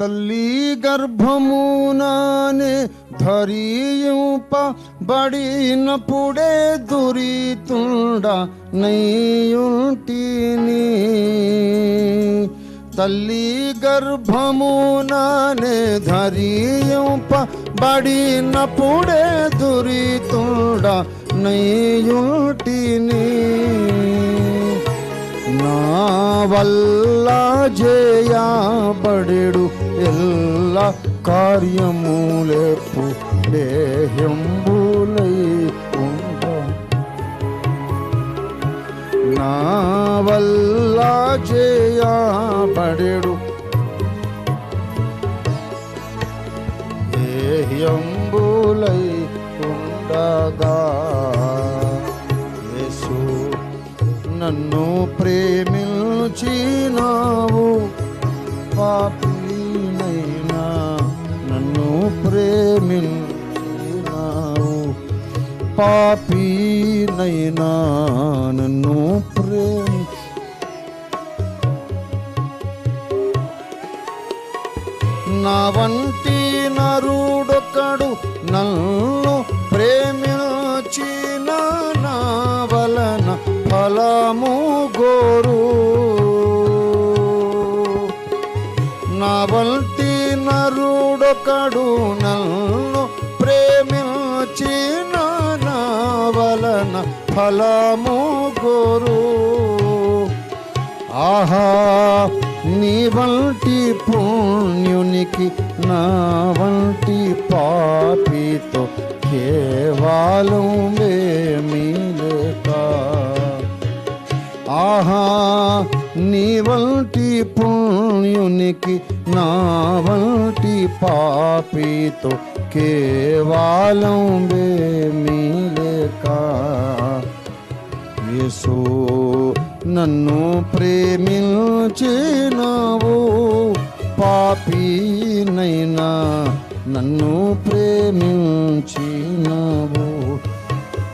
తల్లి గర్భమునానే ధరియుప బడినప్పుడే దురితుండ నయ్యుంటిని. తల్లి గర్భమునానే ధరియుప బడినప్పుడే దురితుండ నయ్యుంటిని. నా వల్లా చేయబడెడు ఎల్లా కార్యములేపు దేహంబులై ఉంట నా వల్ల చేయబడెడు దేహంబులై ఉండగా నన్ను ప్రేమించినావు. పాపినైనా నన్ను ప్రేమించినావు. పాపినైనా నన్ను ప్రేమి నా వంటి నరుడొకడు నన్ను ప్రేమించినా. నా నరుడొకడు నన్ను ప్రేమించిన వలన ఫలము గోరు ఆహా నీ వంటి పుణ్యునికి నా వంటి పాపితో కేవలం లేక. ఆహా నీ వంటి పుణ్యునికి నా వంటి పాపితో కేవలం లేక యేసు నన్ను ప్రేమించినావు పాపినైనా నన్ను ప్రేమించినావు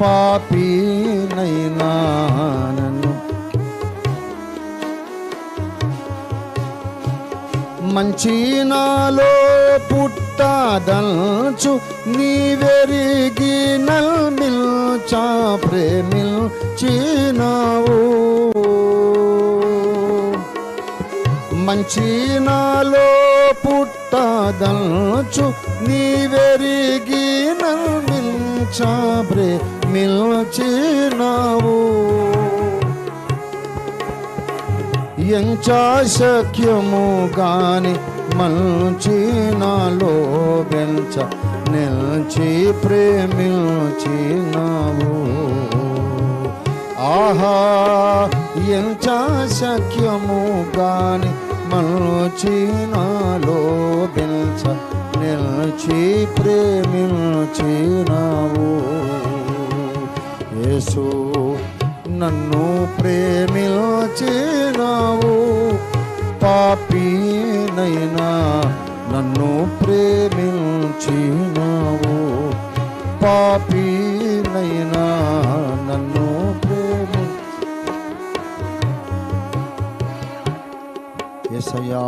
పాపినైనా నన్ను మంచి నాలో పుట్టదల్చు నీవెరిగి నల్మిల్చా ప్రేమిల్చినావు. మంచి నాలో పుట్టదల్చు నీవెరిగి నల్మిల్చా ప్రేమిల్చినావు. ఎంచా శక్యము గాని మంచి నాలో బెంచ నిల్చి ప్రేమించినావు ఆహా ఎంచా శక్యము గాని మంచి నాలో బెంచ నిల్చి ప్రేమించినావు యేసు నన్ను ప్రేమించినావు పాపినైనా నన్ను ప్రేమించినావు. పాపినైనా నన్ను ప్రేమి ఎసయా